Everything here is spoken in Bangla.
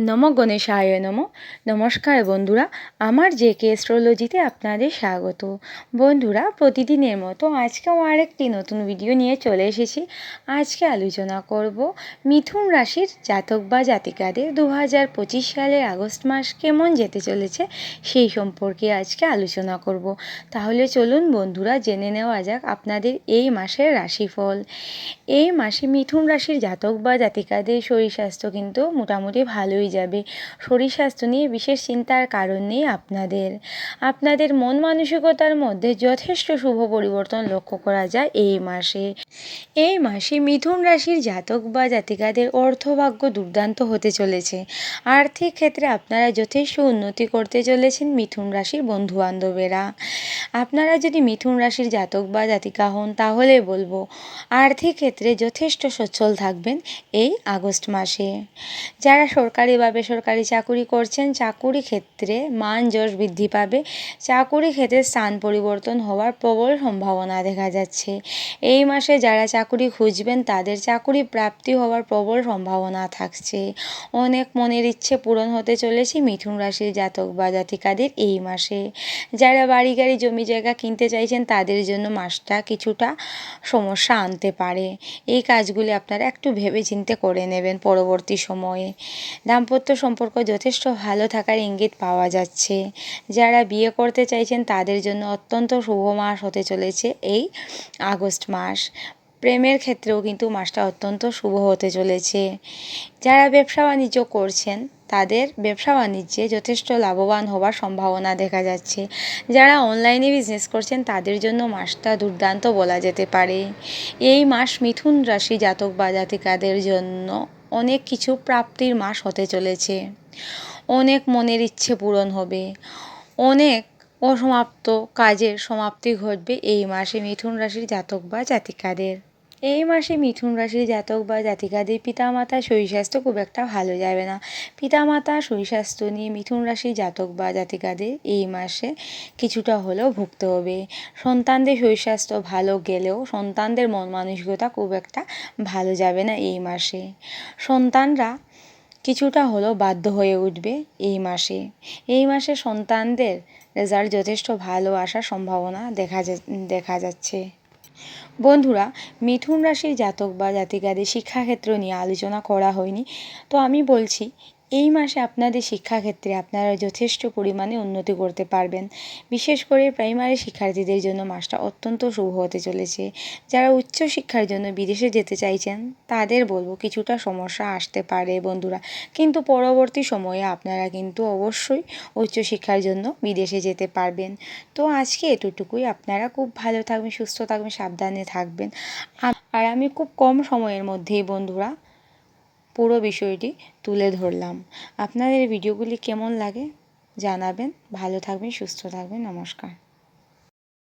নম গণেশায় নম। নমস্কার বন্ধুরা, আমার যে কে অ্যাস্ট্রোলজিতে আপনাদের স্বাগত। বন্ধুরা, প্রতিদিনের মতো আজকেও আরেকটি নতুন ভিডিও নিয়ে চলে এসেছি। আজকে আলোচনা করব মিথুন রাশির জাতক বা জাতিকাদের দু হাজার পঁচিশ সালের আগস্ট মাস কেমন যেতে চলেছে সেই সম্পর্কে আজকে আলোচনা করব। তাহলে চলুন বন্ধুরা, জেনে নেওয়া যাক আপনাদের এই মাসের রাশিফল। এই মাসে মিথুন রাশির জাতক বা জাতিকাদের শরীর স্বাস্থ্য কিন্তু মোটামুটি ভালোই যাবে। শরীর স্বাস্থ্য নিয়ে বিশেষ চিন্তার কারণ নেই আপনাদের। আপনাদের মন মানসিকতার মধ্যে যথেষ্ট শুভ পরিবর্তন লক্ষ্য করা যায় এই মাসে। এই মাসে মিথুন রাশির জাতক বা জাতিকাদের অর্থভাগ্য দুর্দান্ত হতে চলেছে। আর্থিক ক্ষেত্রে আপনারা যথেষ্ট উন্নতি করতে চলেছেন মিথুন রাশির বন্ধু বান্ধবেরা আপনারা যদি মিথুন রাশির জাতক বা জাতিকা হন, তাহলে বলব আর্থিক ক্ষেত্রে যথেষ্ট সচ্ছল থাকবেন এই আগস্ট মাসে। যারা সরকারি বা বেসরকারি চাকুরি করছেন, চাকুরি ক্ষেত্রে মান যশ বৃদ্ধি পাবে। চাকুরি ক্ষেত্রে স্থান পরিবর্তন হওয়ার প্রবল সম্ভাবনা দেখা যাচ্ছে। এই মাসে যারা চাকুরি খুঁজবেন, তাদের চাকুরি প্রাপ্তি হওয়ার প্রবল সম্ভাবনা থাকছে। অনেক মনের ইচ্ছে পূরণ হতে চলেছে মিথুন রাশির জাতক বা জাতিকাদের এই মাসে। যারা বাড়ি গাড়ি জমি জায়গা কিনতে চাইছেন, তাদের জন্য মাসটা কিছুটা সমস্যা আনতে পারে। এই কাজগুলি আপনারা একটু ভেবে চিনতে করে নেবেন পরবর্তী সময়ে। দাম্পত্য সম্পর্ক যথেষ্ট ভালো থাকার ইঙ্গিত পাওয়া যাচ্ছে। যারা বিয়ে করতে চাইছেন, তাদের জন্য অত্যন্ত শুভ মাস হতে চলেছে এই আগস্ট মাস। প্রেমের ক্ষেত্রেও কিন্তু মাসটা অত্যন্ত শুভ হতে চলেছে। যারা ব্যবসা বাণিজ্য করছেন, তাদের ব্যবসা বাণিজ্যে যথেষ্ট লাভবান হওয়ার সম্ভাবনা দেখা যাচ্ছে। যারা অনলাইনে বিজনেস করছেন, তাদের জন্য মাসটা দুর্দান্ত বলা যেতে পারে। এই মাস মিথুন রাশি জাতক বা জাতিকাদের জন্য অনেক কিছু প্রাপ্তির মাস হতে চলেছে। অনেক মনের ইচ্ছে পূরণ হবে। অনেক অসমাপ্ত কাজের সমাপ্তি ঘটবে এই মাসে মিথুন রাশির জাতক বা জাতিকাদের। এই মাসে মিথুন রাশির জাতক বা জাতিকাদের পিতামাতা শরীর স্বাস্থ্য খুব একটা ভালো যাবে না। পিতামাতা শরীর স্বাস্থ্য নিয়ে মিথুন রাশির জাতক বা জাতিকাদের এই মাসে কিছুটা হলেও ভুগতে হবে। সন্তানদের শরীর স্বাস্থ্য ভালো গেলেও সন্তানদের মন মানসিকতা খুব একটা ভালো যাবে না এই মাসে। সন্তানরা কিছুটা হলেও বাধ্য হয়ে উঠবে এই মাসে। এই মাসে সন্তানদের রেজাল্ট যথেষ্ট ভালো আসার সম্ভাবনা দেখা দেখা যাচ্ছে। বন্ধুরা মিথুন রাশির জাতক বা জাতিকাদের শিক্ষাক্ষেত্র নিয়ে আলোচনা করা হয়নি। তো আমি বলছি এই মাসে আপনাদের শিক্ষাক্ষেত্রে আপনারা যথেষ্ট পরিমাণে উন্নতি করতে পারবেন। বিশেষ করে প্রাইমারি শিক্ষার্থীদের জন্য মাসটা অত্যন্ত শুভ হতে চলেছে। যারা উচ্চশিক্ষার জন্য বিদেশে যেতে চাইছেন, তাদের বলব কিছুটা সমস্যা আসতে পারে বন্ধুরা। কিন্তু পরবর্তী সময়ে আপনারা কিন্তু অবশ্যই উচ্চশিক্ষার জন্য বিদেশে যেতে পারবেন। তো আজকে এতটুকুই। আপনারা খুব ভালো থাকবেন, সুস্থ থাকবেন, সাবধানে থাকবেন। আর আমি খুব কম সময়ের মধ্যেই বন্ধুরা পুরো বিষয়টি তুলে ধরলাম। আপনাদের ভিডিওগুলি কেমন লাগে জানাবেন। ভালো থাকবেন সুস্থ থাকবেন। নমস্কার।